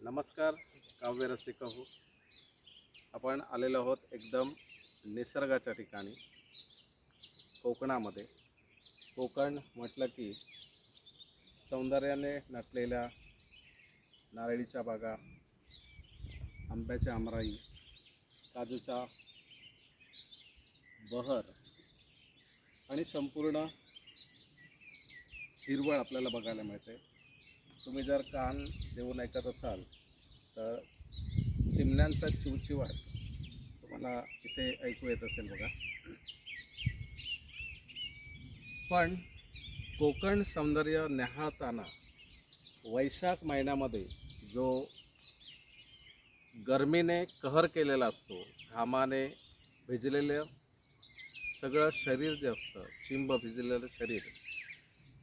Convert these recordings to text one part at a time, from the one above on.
नमस्कार काव्य रसिक हो. आपण आलेलो आहोत एकदम निसर्गाच्या ठिकाणी कोकणामध्ये. कोकण म्हटलं की सौंदर्याने नटलेल्या नारळीच्या बागा आंब्याच्या आमराई काजूचा बहर आणि संपूर्ण हिरवळ आपल्याला बघायला मिळते. तुम्ही जर कान देऊन ऐकत असाल तर चिमण्यांचा चिवचिवाट तुम्हाला इथे ऐकू येत असेल बघा. पण कोकण सौंदर्य न्याहाळताना वैशाख महिन्यामध्ये जो गरमीने कहर केलेला असतो घामाने भिजलेलं सगळं शरीर जे असतं चिंब भिजलेलं शरीर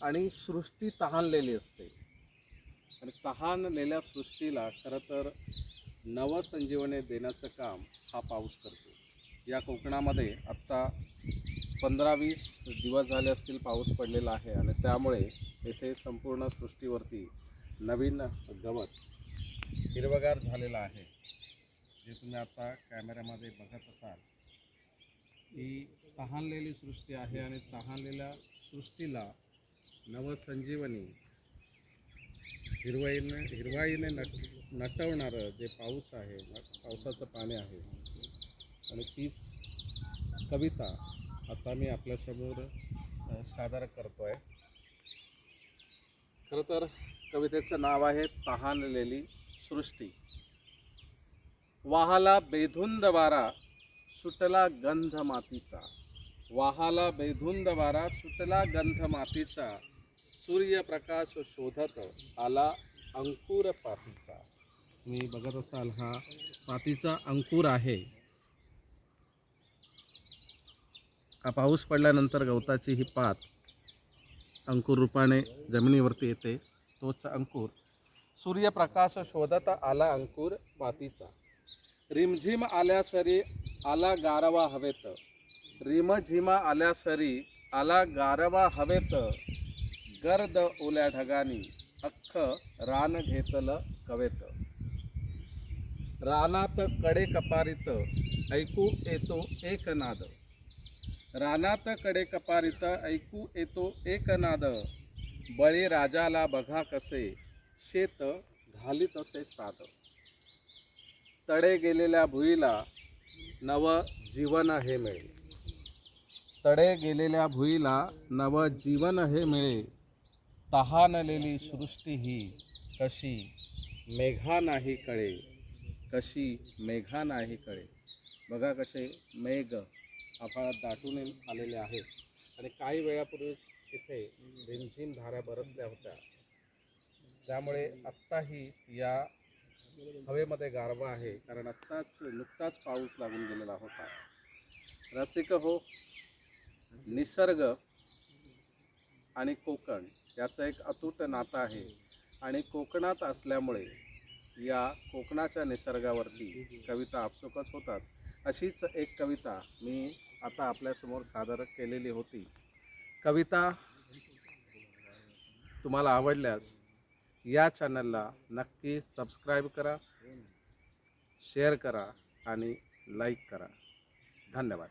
आणि सृष्टी तहानलेली असते आणि तहानलेल्या सृष्टीला खरं तर नवसंजीवनी देण्याचं काम हा पाऊस करतो. या कोकणामध्ये आत्ता पंधरा वीस दिवस झाले असतील पाऊस पडलेला आहे आणि त्यामुळे येथे संपूर्ण सृष्टीवरती नवीन गवत हिरवगार झालेला आहे. जे तुम्ही आता कॅमेऱ्यामध्ये बघत असाल ही तहानलेली सृष्टी आहे आणि तहानलेल्या सृष्टीला नवसंजीवनी हिरवाईने हिरवाईने नट नटवणारं जे पाऊस आहे पावसाचं पाणी आहे आणि तीच कविता आता मी आपल्यासमोर सादर करतो आहे खरं तर कवितेचं नाव आहे तहानलेली सृष्टी. वाहाला बेधुंद वारा सुटला गंध मातीचा. वाहाला बेधुंद वारा सुटला गंध मातीचा. सूर्यप्रकाश शोधत आला अंकुर पातीचा. तुम्ही बघत असाल हा पातीचा अंकुर आहे. हा पाऊस पडल्यानंतर गवताची ही पात अंकुर रूपाने जमिनीवरती येते तोच अंकुर. सूर्यप्रकाश शोधत आला अंकुर पातीचा. रिमझिम आल्या सरी आला गारवा हवेत. रिमझिमा आल्या सरी आला गारवा हवेत. गर्द ओल्या ढगानी अख्ख रान घेतलं कवेत. रानात कडे कपारीत ऐकू येतो एक नाद. रानात कडे कपारीत ऐकू येतो एक नाद. बळी राजाला बघा कसे शेत घालीत असे साध तडे गेलेल्या भुईला नव जीवन हे मिळे. तडे गेलेल्या भुईला नव जीवन हे मिळे. तहानलेली सृष्टी ही कशी मेघा नाही कळे कशी मेघा नाही कळे. बघा कसे मेघ आभाळात दाटून आलेले आहेत. आणि काही वेळापूर्वी तिथे रिमझिम धारा बरसल्या होत्या. त्यामुळे आत्ताही या हवेमध्ये गारवा आहे. कारण आत्ताच नुकताच पाऊस लागून गेलेला होता. रसिक हो निसर्ग आणि कोकण याचं एक अतूट नातं आहे. आणि कोकणात असल्यामुळे या कोकणाच्या निसर्गावरती कविता आपसुकच होतात. अशीच एक कविता मी आता आपल्यासमोर सादर केलेली होती. कविता तुम्हाला आवडल्यास या चॅनलला नक्की सबस्क्राईब करा शेअर करा आणि लाईक करा. धन्यवाद.